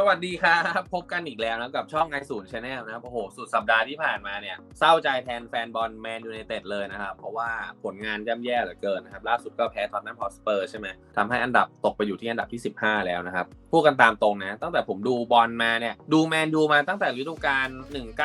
สวัสดีครับ พบกันอีกแล้วนะกับช่องไอศูนย์ชาแนลนะครับโอ้โห สุดสัปดาห์ที่ผ่านมาเนี่ย เศร้าใจแทนแฟนบอลแมนยูไนเต็ดเลยนะครับ เพราะว่าผลงานย่ำแย่เหลือเกินนะครับ ล่าสุดก็แพ้ตอนนั้นพอสเปอร์ใช่ไหมทำให้อันดับตกไปอยู่ที่อันดับที่ 15 แล้วนะครับ พูดกันตามตรงนะ ตั้งแต่ผมดูบอลมาเนี่ย ดูแมนยูมาตั้งแต่ฤดูกาล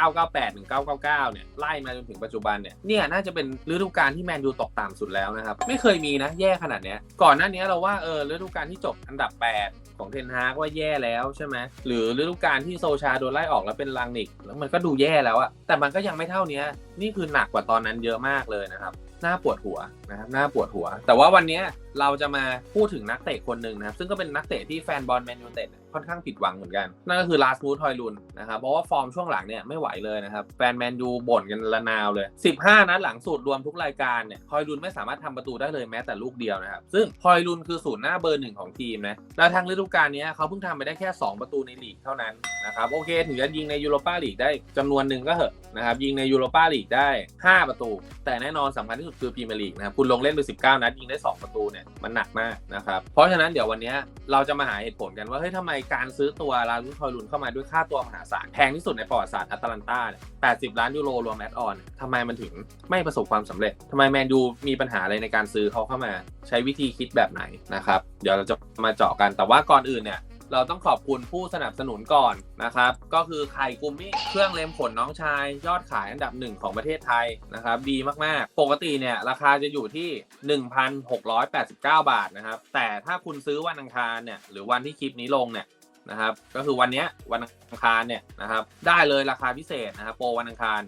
1998 1999 เนี่ย ไล่มาจนถึงปัจจุบันเนี่ย เนี่ยน่าจะเป็นฤดูกาลที่แมนยูตกต่ำสุดแล้วนะครับ ไม่เคยมีนะ แย่ขนาดเนี้ย ก่อนหน้านี้เราว่าเออฤดูกาลที่จบอันดับ 8ของเทนฮากว่าแย่แล้วใช่ไหมหรือฤดูกาลที่โซชาโดนไล่ออกแล้วเป็นลังนิกแล้วมันก็ดูแย่แล้วอะแต่มันก็ยังไม่เท่านี้นี่คือหนักกว่าตอนนั้นเยอะมากเลยนะครับน่าปวดหัวนะครับน่าปวดหัว แต่ว่าวันนี้เราจะมาพูดถึงนักเตะคนหนึ่งนะครับ ซึ่งก็เป็นนักเตะที่แฟนบอลแมนยูเต็ด ค่อนข้างผิดหวังเหมือนกัน นั่นก็คือลาสมูทอยลุนนะครับ เพราะว่าฟอร์มช่วงหลังเนี่ยไม่ไหวเลยนะครับ แฟนแมนยูบ่นกันระนาวเลย 15 นัดหลังสุดรวมทุกรายการเนี่ยทอยลุนไม่สามารถทำประตูได้เลยแม้แต่ลูกเดียวนะครับ ซึ่งทอยลุนคือศูนย์หน้าเบอร์หนึ่งของทีมนะ แล้วทางฤดูกาลนี้เขาเพิ่งทำไปได้แค่ 2 ประตูในลีกเท่านั้นนะครับ โอเค ถึงจะยิงในยูโรปาลีกได้จำนวนหนึ่งก็เหอะนะครับ ยิงในยูโรปาลีกได้ 5 ประตู แต่แน่นอนสำคัญที่สุดคือพรีเมียร์ลีกนะครับ คุณลงเล่นไป 19 นัดยิงได้ 2 ประตูเนี่ย มันหนักมากนะครับ เพราะฉะนั้นเดี๋ยววันนี้เราจะมาหาเหตุผลกันว่า เฮ้ยทำไมการซื้อตัวลาลุนทอยลุนเข้ามาด้วยค่าตัวมหาศาลแพงที่สุดในประวัติศาสตร์อัตแลนตา80 ล้านยูโรรวมแอดออนทำไมมันถึงไม่ประสบความสำเร็จทำไมแมนยูมีปัญหาอะไรในการซื้อเขาเข้ามา ใช้วิธีคิดแบบไหนนะครับ เดี๋ยวเราจะมาเจาะกันแต่ว่าก่อนอื่นเนี่ย เราต้องขอบคุณผู้สนับสนุนก่อนนะครับ ก็คือไข่กุมมี่เครื่องเล็มขนน้องชาย ยอดขายอันดับหนึ่งของประเทศไทยนะครับ ดีมากๆ ปกติเนี่ยราคาจะอยู่ที่ 1,689 บาทนะครับ แต่ถ้าคุณซื้อวันอังคารเนี่ยหรือวันที่คลิปนี้ลงเนี่ยนะครับก็คือวันเนี้ยวันอังคารเนี่ยนะครับได้เลยราคาพิเศษนะครับโปรวันอังคาร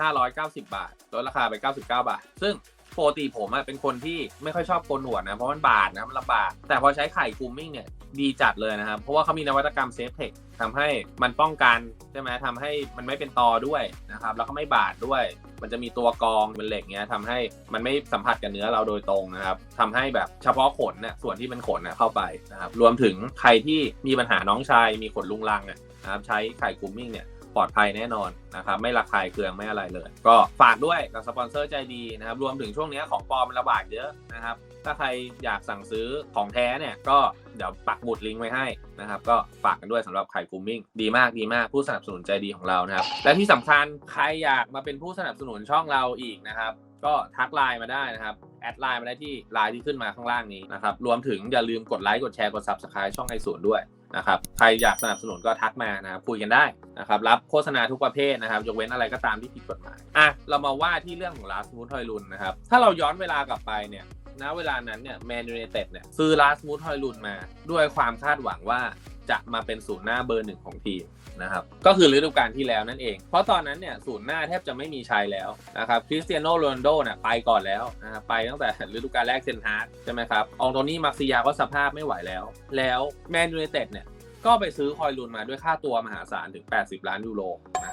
1,590 บาทลดราคาไป 99 บาท ซึ่งปกติผมเป็นคนที่ไม่ค่อยชอบโกนหนวดนะเพราะมันบาดนะมันลำบากแต่พอใช้ไข่กูมมิ่งเนี่ย ดีจัดเลยนะครับ เพราะว่าเขามีนวัตกรรมเซฟเทคทำให้มันป้องกันใช่ไหมทำให้มันไม่เป็นตอด้วยนะครับ แล้วก็ไม่บาดด้วย มันจะมีตัวกรองเป็นเหล็กเงี้ยทำให้มันไม่สัมผัสกับเนื้อเราโดยตรงนะครับทำให้แบบเฉพาะขนเนี่ยส่วนที่เป็นขนน่ะเข้าไปนะครับรวมถึงใครที่มีปัญหาน้องชายมีขนลุงลังนะครับใช้ไข่กูมมิ่งเนี่ยปลอดภัยแน่นอนนะครับไม่ระคายเคืองไม่อะไรเลย ก็ฝากด้วยกับสปอนเซอร์ใจดีนะครับรวมถึงช่วงนี้ของปลอมระบาดเยอะนะครับถ้าใครอยากสั่งซื้อของแท้เนี่ยก็ เดี๋ยวปักหมุดลิงก์ไว้ให้นะครับ ก็ฝากกันด้วยสำหรับไข่กูมมิ่งดีมากดีมากผู้สนับสนุนใจดีของเรานะครับ และที่สำคัญใครอยากมาเป็นผู้สนับสนุนช่องเราอีกนะครับก็ทักไลน์มาได้นะครับ แอดไลน์มาได้ที่ไลน์ที่ขึ้นมาข้างล่างนี้นะครับ รวมถึงอย่าลืมกดไลค์กดแชร์กด subscribe ช่องไอศูนย์ด้วยนะครับ ใครอยากสนับสนุนก็ทักมานะครับคุยกันได้นะครับ รับโฆษณาทุกประเภทนะครับยกเว้นอะไรก็ตามที่ผิดกฎหมายอะเรามาว่าที่เรื่องของลาสมูททอยลุนนะครับ ถ้าเราย้อนเวลากลับไปเนี่ย ณเวลานั้นเนี่ยแมนยูไนเต็ดเนี่ยซื้อลาสมูททอยลุนมา ด้วยความคาดหวังว่าจะมาเป็นศูนย์หน้าเบอร์หนึ่งของทีมนะครับก็คือฤดูกาลที่แล้วนั่นเอง เพราะตอนนั้นเนี่ยศูนย์หน้าแทบจะไม่มีชัยแล้วนะครับคริสเตียโนโรนัลโดเนี่ยไปก่อนแล้วนะครับไปตั้งแต่ฤดูกาลแรกเซนฮาร์ดใช่ไหมครับอองโตนี่มาร์ซิยาก็สภาพไม่ไหวแล้ว แล้วแมนยูไนเต็ดเนี่ยก็ไปซื้อคอยลุนมาด้วยค่าตัวมหาศาลถึง 80 ล้านยูโร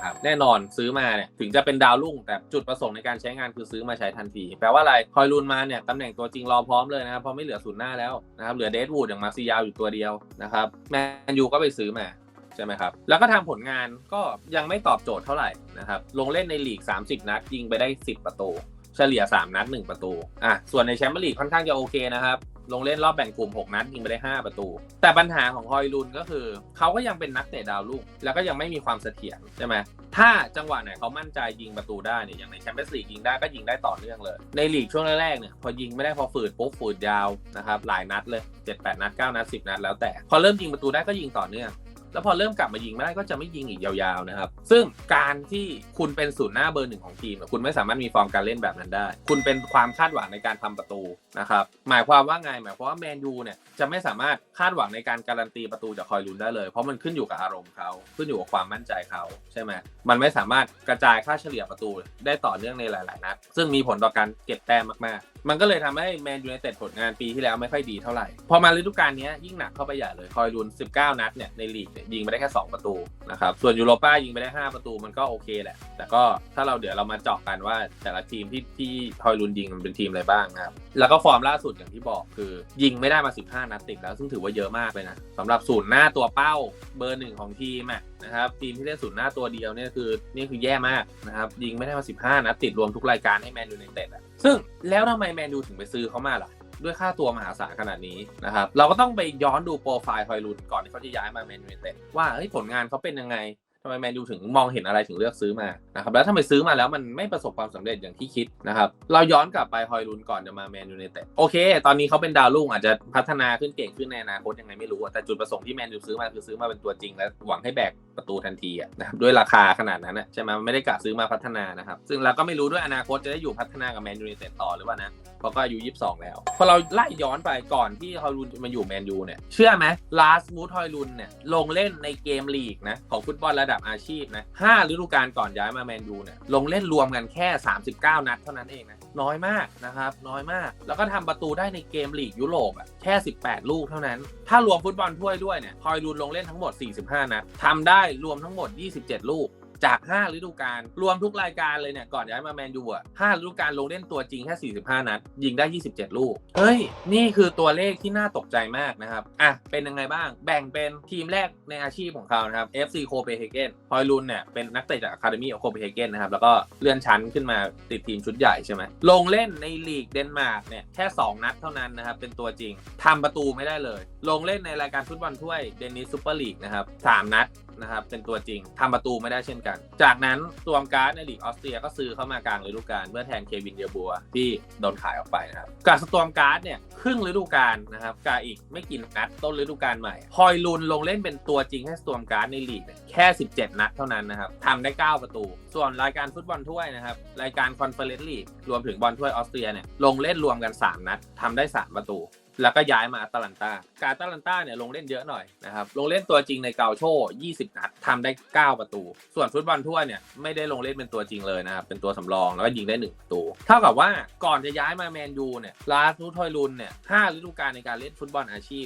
นะครับแน่นอนซื้อมาเนี่ยถึงจะเป็นดาวรุ่ง แต่จุดประสงค์ในการใช้งานคือซื้อมาใช้ทันที แปลว่าอะไรคอยลุนมาเนี่ยตำแหน่งตัวจริงรอพร้อมเลยนะครับเพราะไม่เหลือศูนย์หน้าแล้วนะครับเหลือเดดวูดอย่างมาซิยาวอยู่ตัวเดียวนะครับแมนยูก็ไปซื้อมาใช่ไหมครับ แล้วก็ทำผลงานก็ยังไม่ตอบโจทย์เท่าไหร่นะครับ ลงเล่นในลีก 30 นัดยิงไปได้ 10 ประตู เฉลี่ย 3 นัด 1 ประตู อะ ส่วนในแชมเปี้ยนลีกค่อนข้างจะโอเคนะครับ ลงเล่นรอบแบ่งกลุ่ม 6 นัดยิงไปได้ 5 ประตู แต่ปัญหาของฮอยลุนก็คือ เขาก็ยังเป็นนักเตะดาวรุ่งแล้วก็ยังไม่มีความเสถียรใช่ไหมถ้าจังหวะไหนเขามั่นใจยิงประตูได้เนี่ยอย่างในแชมเปี้ยนส์ลีกยิงได้ก็ยิงได้ต่อเนื่องเลย ในลีกช่วงแรกๆเนี่ยพอยิงไม่ได้พอฝืดปุ๊บฝืดยาวนะครับหลายนัดเลย 7-8 นัด 9 นัด 10 นัดแล้วแต่พอเริ่มยิงประตูได้ก็ยิงต่อเนื่อง แล้วพอเริ่มกลับมายิงไม่ได้ก็จะไม่ยิงอีกยาวๆนะครับ ซึ่งการที่คุณเป็นศูนย์หน้าเบอร์หนึ่งของทีม คุณไม่สามารถมีฟอร์มการเล่นแบบนั้นได้ คุณเป็นความคาดหวังในการทำประตูนะครับ หมายความว่าไง หมายความว่าแมนยูเนี่ยจะไม่สามารถคาดหวังในการการันตีประตูจากคอยลุนได้เลย เพราะมันขึ้นอยู่กับอารมณ์เขาขึ้นอยู่กับความมั่นใจเขาใช่ไหมมันไม่สามารถกระจายค่าเฉลี่ยประตูได้ต่อเนื่องในหลายๆนัดซึ่งมีผลต่อการเก็บแต้มมากๆ มันก็เลยทำให้แมนยูไนเต็ดผลงานปีที่แล้วไม่ค่อยดีเท่าไหร่พอมาฤดูกาลนี้ยิ่งหนักเข้าไปใหญ่เลยคอยลุน19 นัดเนี่ยในลีกเนี่ยยิงไปได้แค่ 2 ประตูนะครับส่วนยูโรป้ายิงไปได้ 5 ประตูมันก็โอเคแหละ แต่ก็ถ้าเราเดี๋ยวเรามาเจาะกันว่าแต่ละทีมที่ที่คอยลุนยิงมันเป็นทีมอะไรบ้างนะครับแล้วก็ฟอร์มล่าสุดอย่างที่บอกคือ ยิงไม่ได้มา 15 นัดติดแล้วซึ่งถือว่าเยอะมากเลยนะสำหรับศูนย์หน้าตัวเป้าเบอร์หนึ่งของทีมนะครับทีมที่เล่นศูนย์หน้าตัวเดียวเนี่ยคือนี่คือแย่มากนะครับยิงไม่ได้มา 15 นัดติดรวมทุกรายการให้แมนยูไนเต็ดอะซึ่งแล้วทำไมแมนยูถึงไปซื้อเขามาล่ะ ด้วยค่าตัวมหาศาลขนาดนี้นะครับ เราก็ต้องไปย้อนดูโปรไฟล์ฮอยลุนก่อนที่เขาจะย้ายมาแมนยูไนเต็ดว่าเฮ้ยผลงานเขาเป็นยังไงทำไมแมนยูถึงมองเห็นอะไรถึงเลือกซื้อมานะครับแล้วทำไมซื้อมาแล้วมันไม่ประสบความสำเร็จอย่างที่คิดนะครับเราย้อนกลับไปฮอยลุนก่อนจะมาแมนยูไนเต็ดโอเค ตอนนี้เขาเป็นดาวรุ่งอาจจะพัฒนาขึ้นเก่งขึ้นในอนาคตยังไงไม่รู้แต่จุดประสงค์ที่แมนยูซื้อมาคือซื้อมาเป็นตัวจริง และหวังให้แบก ประตูทันทีนะครับด้วยราคาขนาดนั้นนะใช่ไหมไม่ได้กะซื้อมาพัฒนานะครับซึ่งเราก็ไม่รู้ด้วยอนาคตจะได้อยู่พัฒนากับแมนยูไนเต็ดต่อหรือเปล่านะเพราะก็อายุ 22 แล้ว พอเราไล่ย้อนไปก่อนที่ฮอยลุนจะมาอยู่แมนยูเนี่ยเชื่อไหมลาสมูทฮอยลุนเนี่ยลงเล่นในเกมลีกนะของฟุตบอลระดับอาชีพนะห้าฤดูกาลก่อนย้ายมาแมนยูเนี่ยลงเล่นรวมกันแค่ 39 นัดเท่านั้นเองนะ น้อยมากนะครับ น้อยมาก แล้วก็ทำประตูได้ในเกมลีกยุโรปอะแค่ 18 ลูกเท่านั้น ถ้ารวมฟุตบอลถ้วยด้วยเนี่ยพอยรูนลงเล่นทั้งหมด 45 นัดทำได้รวมทั้งหมด 27 ลูก จาก5ฤดูกาลรวมทุกรายการเลยเนี่ยก่อนย้ายมาแมนยูอะ5ฤดูกาลลงเล่นตัวจริงแค่45 นัด ยิงได้ 27 ลูก เฮ้ย นี่คือตัวเลขที่น่าตกใจมากนะครับ อะ เป็นยังไงบ้าง แบ่งเป็นทีมแรกในอาชีพของเขานะครับ FC Copenhagen ฮอยลุนเนี่ยเป็นนักเตะจาก Academy of Copenhagen นนะครับ แล้วก็เลื่อนชั้นขึ้นมาติดทีมชุดใหญ่ใช่ไหมลงเล่นในลีกเดนมาร์กเนี่ยแค่ 2 นัดเท่านั้นนะครับเป็นตัวจริงทำประตูไม่ได้เลย ลงเล่นในรายการฟุตบอลถ้วยเดนิสซูเปอร์ลีกนะครับสามนัด นะครับเป็นตัวจริงทำประตูไม่ได้เช่นกัน จากนั้นตัวการ์ดในลีกออสเตรียก็ซื้อเข้ามากลางฤดูกาลเพื่อแทนเควินเดียบัวที่โดนขายออกไปนะครับกับสตอมการ์ดเนี่ยครึ่งฤดูกาลนะครับกาอีกไม่กี่นัดต้นฤดูกาลใหม่ฮอยลุนลงเล่นเป็นตัวจริงให้สตอมการ์ดในลีกแค่ 17 นัดเท่านั้นนะครับทำได้ 9 ประตู ส่วนรายการฟุตบอลถ้วยนะครับรายการคอนเฟอเรนซ์ลีกรวมถึงบอลถ้วยออสเตรียเนี่ยลงเล่นรวมกัน 3 นัดทำได้ 3 ประตู แล้วก็ย้ายมาอตาลันตาการอตาลันตาเนี่ยลงเล่นเยอะหน่อยนะครับ ลงเล่นตัวจริงในเกาโช 20 นัดทำได้ 9 ประตู ส่วนฟุตบอลทั่วเนี่ยไม่ได้ลงเล่นเป็นตัวจริงเลยนะครับ เป็นตัวสำรองแล้วก็ยิงได้ 1 ประตู เท่ากับว่าก่อนจะย้ายมาแมนยูเนี่ยลาสนูทอยลุนเนี่ย5ฤดูกาลในการเล่นฟุตบอลอาชีพ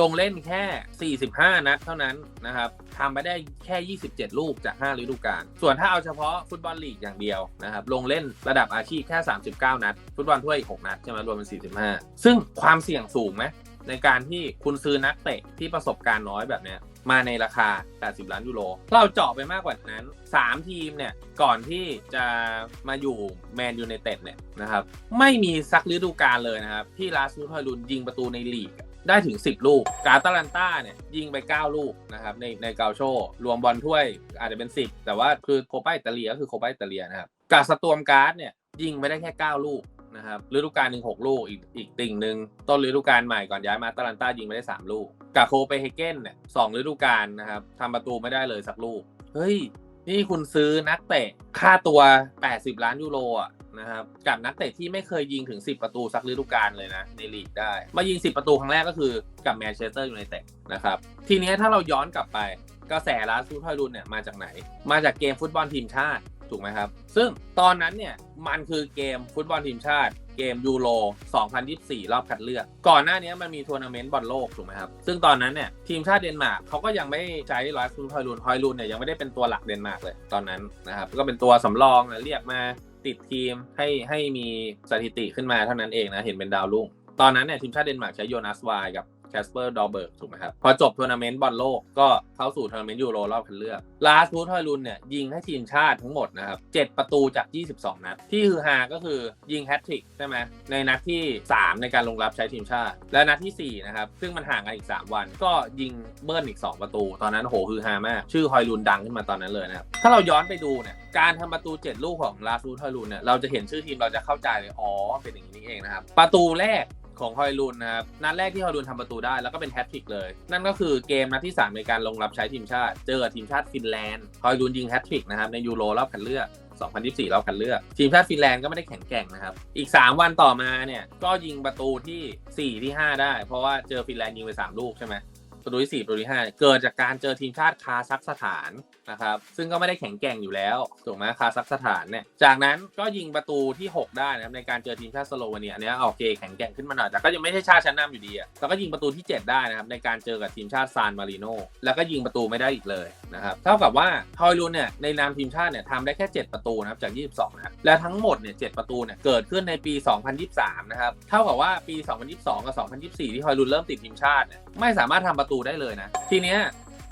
ลงเล่นแค่ 45 นัดเท่านั้นนะครับทำไปได้แค่ 27 ลูกจาก 5 ฤดูกาล ส่วนถ้าเอาเฉพาะฟุตบอลลีกอย่างเดียวนะครับ ลงเล่นระดับอาชีพแค่ 39 นัด ฟุตบอลถ้วยอีก6นัดใช่ไหมรวมเป็น 45 ซึ่งความเสี่ยงสูงไหมในการที่คุณซื้อนักเตะที่ประสบการณ์น้อยแบบนี้มาในราคา 80 ล้านยูโรเราเจาะไปมากกว่านั้น 3 ทีมเนี่ย ก่อนที่จะมาอยู่แมนยูไนเต็ดเนี่ยนะครับ ไม่มีสักฤดูกาลเลยนะครับ ที่ลาสูทอยลุนยิงประตูในลีก ได้ถึง 10 ลูก กาตาลันต้าเนี่ยยิงไป 9 ลูกนะครับในในเกาโช รวมบอลถ้วยอาจจะเป็น 10 แต่ว่าคือโคปาอิตาเลียก็คือโคปาอิตาเลียนะครับกาสตวมการ์ดเนี่ยยิงไปได้แค่ 9 ลูกนะครับฤดูกาลหนึ่งหกลูกอีกอีกติ่งหนึ่งต้นฤดูกาลใหม่ก่อนย้ายมาตาลันต้ายิงไปได้ 3 ลูกกับโคเปเฮเกนเนี่ยสองฤดูกาลนะครับทำประตูไม่ได้เลยสักลูก เฮ้ย นี่คุณซื้อนักเตะค่าตัว 80 ล้านยูโรอะ นะครับกับนักเตะที่ไม่เคยยิงถึง 10 ประตูสักฤดูกาลเลยนะ ในลีกได้ มายิง 10 ประตูครั้งแรกก็คือกับแมนเชสเตอร์ยูไนเต็ดนะครับทีนี้ถ้าเราย้อนกลับไปกระแสลาซูทอยรุนเนี่ยมาจากไหน มาจากเกมฟุตบอลทีมชาติถูกไหมครับ ซึ่งตอนนั้นเนี่ยมันคือเกมฟุตบอลทีมชาติเกมยูโร 2024 รอบคัดเลือก ก่อนหน้านี้มันมีทัวร์นาเมนต์บอลโลกถูกไหมครับ ซึ่งตอนนั้นเนี่ยทีมชาติเดนมาร์กเขาก็ยังไม่ใช้ลาซูทอยรุนฮอยรุนเนี่ยยังไม่ได้เป็นตัวหลักเดนมาร์กเลยตอนนั้นนะครับ ก็เป็นตัวสำรองนะเรียกมาติดทีมให้ให้มีสถิติขึ้นมาเท่านั้นเองนะ เห็นเป็นดาวรุ่ง ตอนนั้นเนี่ยทีมชาติเดนมาร์กใช้โยนัสวายกับ แคสเปอร์ดอเบิร์กถูกไหมครับ พอจบทัวร์นาเมนต์บอลโลกก็เข้าสู่ทัวร์นาเมนต์ยูโรรอบคัดเลือก ลาสพูทอยลุนเนี่ยยิงให้ทีมชาติทั้งหมดนะครับ 7 ประตูจาก 22 นัด ที่ฮือฮาก็คือยิงแฮตทริกใช่ไหมในนัดที่ 3 ในการลงรับใช้ทีมชาติ และนัดทีสี่4 นะครับ ซึ่งมันห่างกันอีก 3 วัน ก็ยิงเบิ้ลอีก 2 ประตู ตอนนั้นโหฮือฮามาก ชื่อฮอยลุนดังขึ้นมาตอนนั้นเลยนะครับถ้าเราย้อนไปดูเนี่ยการทำประตู 7 ลูกของลาซูทอยลุนเนี่ยเราจะเห็นชื่อทีมเราจะเข้าใจเลยอ๋อเป็นอย่างนี้เองนะครับประตูแรก ของฮอยลุนนะครับนัดแรกที่ฮอยลุนทำประตูได้แล้วก็เป็นแฮตทริกเลย นั่นก็คือเกมนัดที่ 3 ในการลงรับใช้ทีมชาติ เจอทีมชาติฟินแลนด์ฮอยลุนยิงแฮตทริกนะครับในยูโรรอบคัดเลือก2024รอบคัดเลือก ทีมชาติฟินแลนด์ก็ไม่ได้แข็งแกร่งนะครับ อีก 3 วันต่อมาเนี่ยก็ยิงประตูทีสี่4 ที่ 5 ได้ เพราะว่าเจอฟินแลนด์ยิงไป 3 ลูกใช่ไหมประตูที่4ประตูที่5เกิดจากการเจอทีมชาติคาซัคสถาน นะครับซึ่งก็ไม่ได้แข็งแกร่งอยู่แล้วถูกไหมคาซัคสถานเนี่ยจากนั้นก็ยิงประตูที่ 6 ได้นะครับในการเจอทีมชาติสโลวีเนียเนี้ยโอเคแข็งแกร่งขึ้นมาหน่อยแต่ก็ยังไม่ใช่ชาติชั้นนำอยู่ดีอะแล้วก็ยิงประตูที่ 7 ได้นะครับในการเจอกับทีมชาติซานมาริโนแล้วก็ยิงประตูไม่ได้อีกเลยนะครับเท่ากับว่าฮอยลุนเนี่ยในนามทีมชาติเนี่ยทำได้แค่ 7 ประตูนะครับจาก 22นะครับและทั้งหมดเนี่ย7ประตูเนี่ยเกิดขึ้นในปี 2023 นะครับเท่ากับว่าปี 2022 กับ 2024 ที่ฮอยลุนเริ่มติดทีมชาติเนี่ยไม่สามารถทำประตูได้เลยนะทีเนี้ย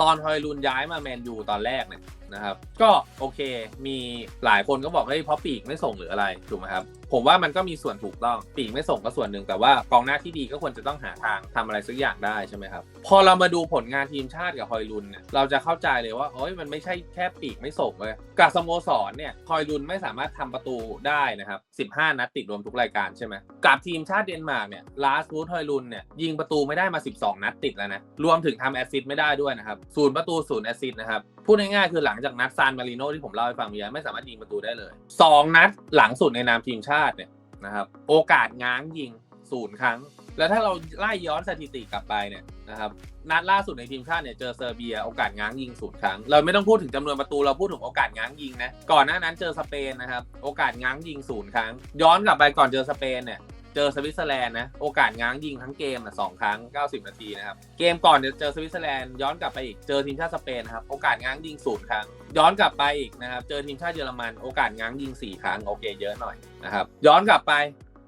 ตอนฮอยลุนย้ายมาแมนยูตอนแรกเนี่ย นะครับ ก็โอเค มีหลายคนก็บอกเฮ้ยเพราะปีกไม่ส่งหรืออะไรถูกไหมครับผมว่ามันก็มีส่วนถูกต้องปีกไม่ส่งก็ส่วนหนึ่งแต่ว่ากองหน้าที่ดีก็ควรจะต้องหาทางทำอะไรสักอย่างได้ใช่ไหมครับพอเรามาดูผลงานทีมชาติกับฮอยลุนเนี่ยเราจะเข้าใจเลยว่าเฮ้ยมันไม่ใช่แค่ปีกไม่ส่งเลยกับสโมสรเนี่ยฮอยลุนไม่สามารถทำประตูได้นะครับ 15 นัดติดรวมทุกรายการใช่ไหมกับทีมชาติเดนมาร์กเนี่ยลาสบูธฮอยลุนเนี่ยยิงประตูไม่ได้มา 12 นัดติดแล้วนะรวมถึงทำแอสซิสต์ไม่ได้ด้วยนะครับศูนย์ประตูศูนย์แอสซิสต์นะครับ พูดง่ายๆคือหลังจากนัดซานมาริโนที่ผมเล่าให้ฟังเมียไม่สามารถยิงประตูได้เลย 2 นัดหลังสุดในนามทีมชาติเนี่ยนะครับโอกาสง้างยิงศูนย์ครั้ง แล้วถ้าเราไล่ย้อนสถิติกลับไปเนี่ยนะครับนัดล่าสุดในทีมชาติเนี่ยเจอเซอร์เบียโอกาสง้างยิงศูนย์ครั้ง เราไม่ต้องพูดถึงจำนวนประตูเราพูดถึงโอกาสง้างยิงนะก่อนหน้านั้นเจอสเปนนะครับโอกาสง้างยิงศูนย์ครั้ง ย้อนกลับไปก่อนเจอสเปนเนี่ย เจอสวิตเซอร์แลนด์นะโอกาสง้างยิงทั้งเกมนะสองครั้ง 90 นาทีนะครับเกมก่อนเจอสวิตเซอร์แลนด์ย้อนกลับไปอีกเจอทีมชาติสเปนนะครับโอกาสง้างยิงศูนย์ครั้ง ย้อนกลับไปอีกนะครับเจอทีมชาติเยอรมันโอกาสง้างยิง 4 ครั้งโอเคเยอะหน่อยนะครับย้อนกลับไป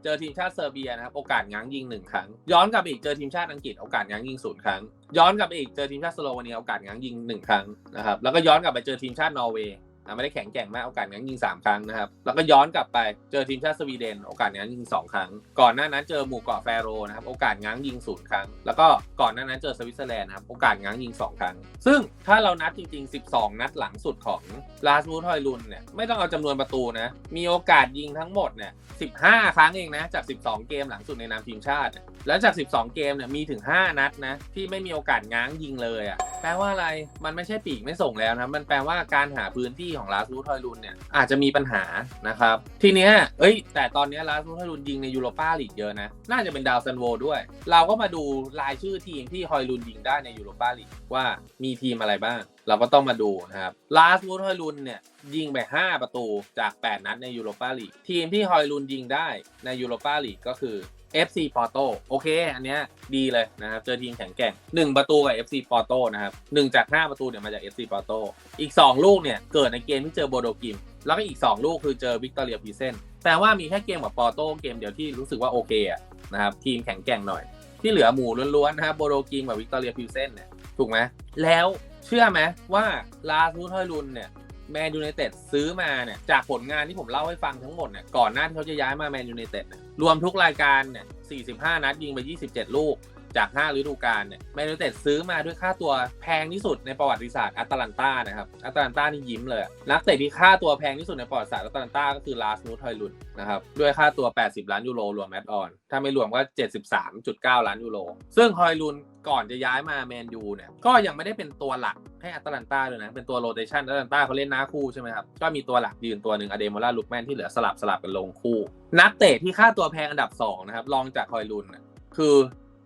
เจอทีมชาติเซอร์เบียนะครับโอกาสง้างยิง1ครั้ง ย้อนกลับไปอีกเจอทีมชาติอังกฤษโอกาสง้างยิงศูนย์ครั้ง ย้อนกลับไปอีกเจอทีมชาติสโลวาเนียโอกาสง้างยิง1ครั้งนะครับแล้วก็ย้อนกลับไปเจอทีมชาตินอร์เวย์ ไม่ได้แข็งแกร่งมากโอกาสงั้นยิง 3 ครั้งนะครับแล้วก็ย้อนกลับไปเจอทีมชาติสวีเดน โอกาสงั้นยิง 2 ครั้ง ก่อนหน้านั้นเจอหมู่เกาะแฟโรนะครับโอกาสง้างยิง 0 ครั้ง แล้วก็ก่อนหน้านั้นเจอสวิตเซอร์แลนด์นะครับโอกาสง้างยิง 2 ครั้ง ซึ่งถ้าเรานัดจริง ๆ 12 นัดหลังสุดของลาสมูทอยลุนเนี่ยไม่ต้องเอาจำนวนประตูนะมีโอกาสยิงทั้งหมดเนี่ย15 ครั้งเองนะจาก 12 เกมหลังสุดในนามทีมชาติแล้วจาก 12 เกมเนี่ยมีถึง 5 นัดนะ ที่ไม่มีโอกาสง้างยิงเลยอะ่ะแปลว่าอะไรมันไม่ใช่ปีกไม่ส่งแล้วนะ มันแปลว่าการหาพื้นที่ของลาสูทอยลุนเนี่ยอาจจะมีปัญหานะครับ ทีเนี้ยเอ้ย แต่ตอนเนี้ยลาสูทอยลุนยิงในยูโรปาลีกเยอะนะ น่าจะเป็นดาวซันโวด้วย เราก็มาดูรายชื่อทีมที่ฮอยลุนยิงได้ในยูโรปาลีกว่ามีทีมอะไรบ้าง เราก็ต้องมาดูนะครับลาสูทอยลุนเนี่ยยิงไป 5 ประตูจาก 8 นัดในยูโรปาลีกทีมที่ฮอยลุนยิงได้ในยูโรปาลีกก็คือ FC Porto โอเค อันเนี้ยดีเลยนะครับ เจอทีมแข็งแกร่ง1ประตูกับ FC Porto นะครับ1จาก 5 ประตูเนี่ยมาจาก FC Porto อีก 2 ลูกเนี่ยเกิดในเกมที่เจอโบโดกิม แล้วก็อีก 2 ลูกคือเจอวิกตอเรียพีเซนแปลว่ามีแค่เกมกับปอร์โตเกมเดียวที่รู้สึกว่าโอเคอะนะครับทีมแข็งแกร่งหน่อย ที่เหลือหมู่ล้วนๆนะครับโบโดกิมกับวิกตอเรียพิวเซนเนี่ยถูกไหมแล้วเชื่อไหมว่าลาซูทอยลุนเนี่ย แมนยูไนเต็ดซื้อมาเนี่ยจากผลงานที่ผมเล่าให้ฟังทั้งหมดเนี่ยก่อนหน้าที่เขาจะย้ายมาแมนยูไนเต็ดเนี่ยรวมทุกรายการเนี่ย 45 นัดยิงไป 27 ลูกจาก 5 ฤดูกาลเนี่ยแมนยูไนเต็ดซื้อมาด้วยค่าตัวแพงที่สุดในประวัติศาสตร์แอตแลนตานะครับแอตแลนตานี่ยิ้มเลย นักเตะที่ค่าตัวแพงที่สุดในประวัติศาสตร์แอตแลนตาก็คือลาสนูทอยลุนนะครับด้วยค่าตัว 80 ล้านยูโรรวมแอดออนถ้าไม่รวมก็ 73.9 ล้านยูโรซึ่งฮอยลุน ก่อนจะย้ายมาแมนยูเนี่ยก็ยังไม่ได้เป็นตัวหลักให้แอตแลนตาเลยนะ เป็นตัวโรเตชันแอตแลนตาเขาเล่นหน้าคู่ใช่ไหมครับ ก็มีตัวหลักยืนตัวหนึ่งอเดโมล่าลุกแมนที่เหลือสลับสลับกันลงคู่ นักเตะที่ค่าตัวแพงอันดับ 2 นะครับรองจากฮอยลุนน่ะคือ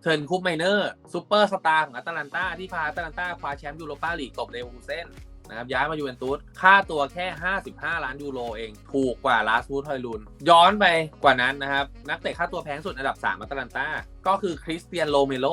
เทิร์นคุปไมเนอร์ซูเปอร์สตาร์ของแอตแลนตาที่พาแอตแลนตาคว้าแชมป์ยูโรปาลีกตบเลวูเซน นะครับย้ายมายูเวนตุสค่าตัวแค่ 55 ล้านยูโรเอง ถูกกว่าลาสมูทอยลุนย้อนไปกว่านั้นนะครับ นักเตะค่าตัวแพงสุดอันดับ 3 อัตแลนตาก็คือคริสเตียนโลเมโล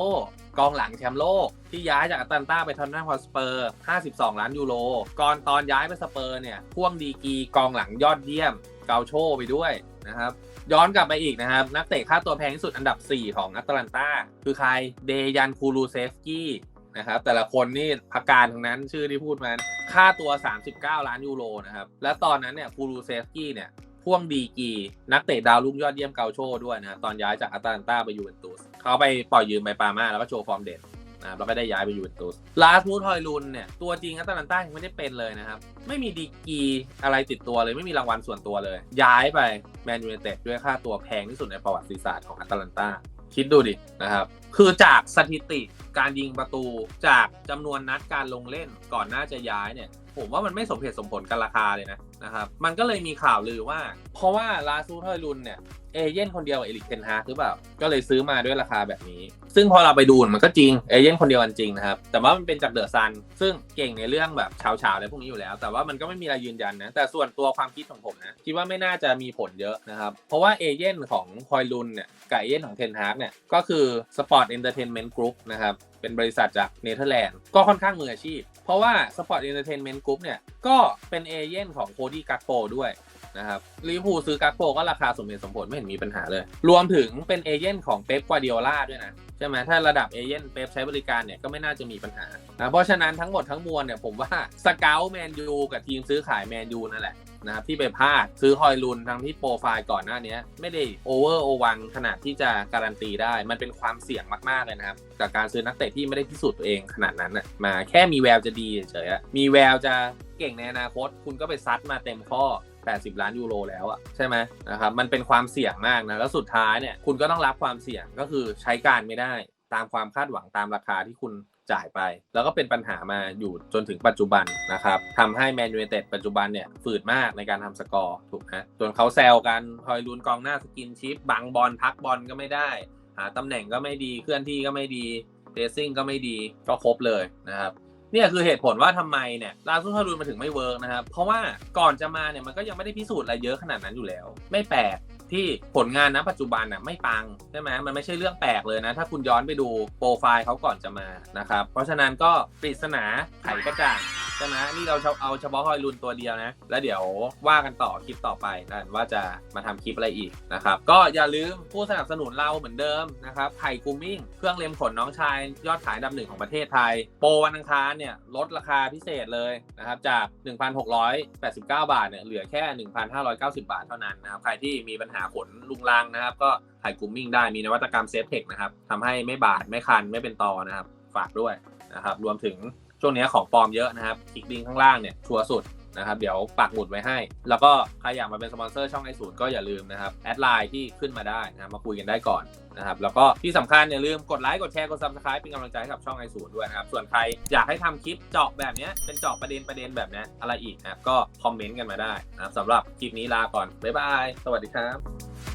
กองหลังแชมป์โลก ที่ย้ายจากอัตแลนตาไปทอนนัมฮอสเปอร์ 52 ล้านยูโรก่อนตอนย้ายไปสเปอร์เนี่ยพ่วงดีกีกองหลังยอดเยี่ยมเกาโชไปด้วยนะครับย้อนกลับไปอีกนะครับ นักเตะค่าตัวแพงที่สุดอันดับ 4 ของอัตแลนตาคือใครเดยันคูลูเซฟกี้ นะครับแต่ละคนนี่พักการทั้งนั้นชื่อที่พูดมาค่าตัว 39 ล้านยูโรนะครับและตอนนั้นเนี่ยคูรูเซฟสกี้เนี่ยพ่วงดีกีนักเตะดาวรุ่งยอดเยี่ยมเกาโชด้วยนะครับตอนย้ายจากอาตแลนตาไปยูเวนตุสเขาไปปล่อยยืมไปปามาแล้วก็โชว์ฟอร์มเด่นนะครับแล้วก็ได้ย้ายไปยูเวนตุสลาสมูทอยลุนเนี่ยตัวจริงอาตแลนตายังไม่ได้เป็นเลยนะครับ ไม่มีดีกีอะไรติดตัวเลยไม่มีรางวัลส่วนตัวเลย ย้ายไปแมนยูไนเต็ดด้วยค่าตัวแพงที่สุดในประวัติศาสตร์ของอาตแลนตา คิดดูดินะครับ คือจากสถิติการยิงประตูจากจำนวนนัดการลงเล่นก่อนหน้าจะย้ายเนี่ย ผมว่ามันไม่สมเหตุสมผลกับราคาเลยนะ นะครับ มันก็เลยมีข่าวลือว่า เพราะว่าลาซูเทอร์ลุนเนี่ยเอเย่นคนเดียวเอลิกเทนฮากหรือเปล่า ก็เลยซื้อมาด้วยราคาแบบนี้ ซึ่งพอเราไปดูมันก็จริงเอเย่นคนเดียวกันจริงนะครับ แต่ว่ามันเป็นจากเดอะซัน ซึ่งเก่งในเรื่องแบบชาวๆอะไรพวกนี้อยู่แล้ว แต่ว่ามันก็ไม่มีอะไรยืนยันนะ แต่ส่วนตัวความคิดของผมนะ คิดว่าไม่น่าจะมีผลเยอะนะครับ เพราะว่าเอเย่นของคอยลุนเนี่ยกับเอเย่นของเทนฮากเนี่ยก็คือ Sport Entertainment Group นะครับ เป็นบริษัทจากเนเธอร์แลนด์ก็ค่อนข้างมืออาชีพ เพราะว่า Sport Entertainment Group เนี่ย ก็เป็นเอเย่นของโคดี้กักโปด้วยนะครับลิเวอร์พูซื้อกักโปก็ราคาสมเหตุสมผลไม่เห็นมีปัญหาเลย รวมถึงเป็นเอเย่นของเป๊ปกวาเดิโอลาด้วยนะใช่ไหมถ้าระดับเอเย่นเป๊ปใช้บริการเนี่ยก็ไม่น่าจะมีปัญหานะเพราะฉะนั้นทั้งหมดทั้งมวลเนี่ยผมว่าสเกลแมนยูกับทีมซื้อขายแมนยูนั่นแหละ นะครับที่ไปพลาดซื้อฮอยลุนทั้งที่โปรไฟล์ก่อนหน้านี้ไม่ได้โอเวอร์โอวังขนาดที่จะการันตีได้ มันเป็นความเสี่ยงมากๆเลยนะครับกับการซื้อนักเตะที่ไม่ได้พิสูจน์ตัวเองขนาดนั้นน่ะมาแค่มีแววจะดีเฉยๆอะมีแววจะเก่งในอนาคต คุณก็ไปซัดมาเต็มข้อ80 ล้านยูโรแล้วอะใช่ไหมนะครับมันเป็นความเสี่ยงมากนะแล้วสุดท้ายเนี่ยคุณก็ต้องรับความเสี่ยงก็คือใช้การไม่ได้ตามความคาดหวังตามราคาที่คุณ จ่ายไป แล้วก็เป็นปัญหามาอยู่จนถึงปัจจุบันนะครับทำให้แมนยู i นเต็ดปัจจุบันเนี่ยฝืดมากในการทำสกอร์ถูกไหมจนเขาแซวกันฮอยลูนกองหน้าสกินชิปบังบอลพักบอลก็ไม่ได้ หาตำแหน่งก็ไม่ดีเคลื่อนที่ก็ไม่ดีเดซิ่งก็ไม่ดีก็ครบเลยนะครับเนี่ยคือเหตุผลว่าทำไมเนี่ยลาซูฮารุนมาถึงไม่เวิร์กนะครับ เพราะว่าก่อนจะมาเนี่ยมันก็ยังไม่ได้พิสูจน์อะไรเยอะขนาดนั้นอยู่แล้ว ไม่แปลก ที่ผลงานนะปัจจุบันน่ะไม่ปังใช่ไหมมันไม่ใช่เรื่องแปลกเลยนะ ถ้าคุณย้อนไปดูโปรไฟล์เขาก่อนจะมานะครับ เพราะฉะนั้นก็ปริศนาไขกระจ่างใช่ไหมนี่เราเอาเฉพาะฮอยลุนตัวเดียวนะ แล้วเดี๋ยวว่ากันต่อคลิปต่อไปกันว่าจะมาทำคลิปอะไรอีกนะครับ ก็อย่าลืมผู้สนับสนุนเราเหมือนเดิมนะครับไทยกูมิ่งเครื่องเล็มขนน้องชาย ยอดขายดับหนึ่งของประเทศไทย โปรวันอังคารเนี่ยลดราคาพิเศษเลยนะครับจาก 1,689 บาทเนี่ยเหลือแค่ 1,590 บาทเท่านั้นนะครับใครที่มีปัญหาขนลุงลังนะครับ ก็ไทยกูมิ่งได้มีนวัตกรรมเซฟเทคนะครับทำให้ไม่บาดไม่คันไม่เป็นตอนะครับฝากด้วยนะครับรวมถึง ช่วงนี้ของปลอมเยอะนะครับคลิกลิงข้างล่างเนี่ยชัวร์สุดนะครับเดี๋ยวปักหมุดไว้ให้ แล้วก็ใครอยากมาเป็นสปอนเซอร์ช่องไอศูนย์ก็อย่าลืมนะครับแอดไลน์ที่ขึ้นมาได้นะครับมาคุยกันได้ก่อนนะครับแล้วก็ที่สำคัญอย่าลืมกดไลค์กดแชร์กดซับสไครป์เป็นกำลังใจให้กับช่องไอศูนย์ด้วยนะครับส่วนใครอยากให้ทำคลิปเจาะแบบนี้เป็นเจาะประเด็นประเด็นแบบนี้อะไรอีกนะครับก็คอมเมนต์กันมาได้นะครับสำหรับคลิปนี้ลาก่อนบ๊ายบายสวัสดีครับ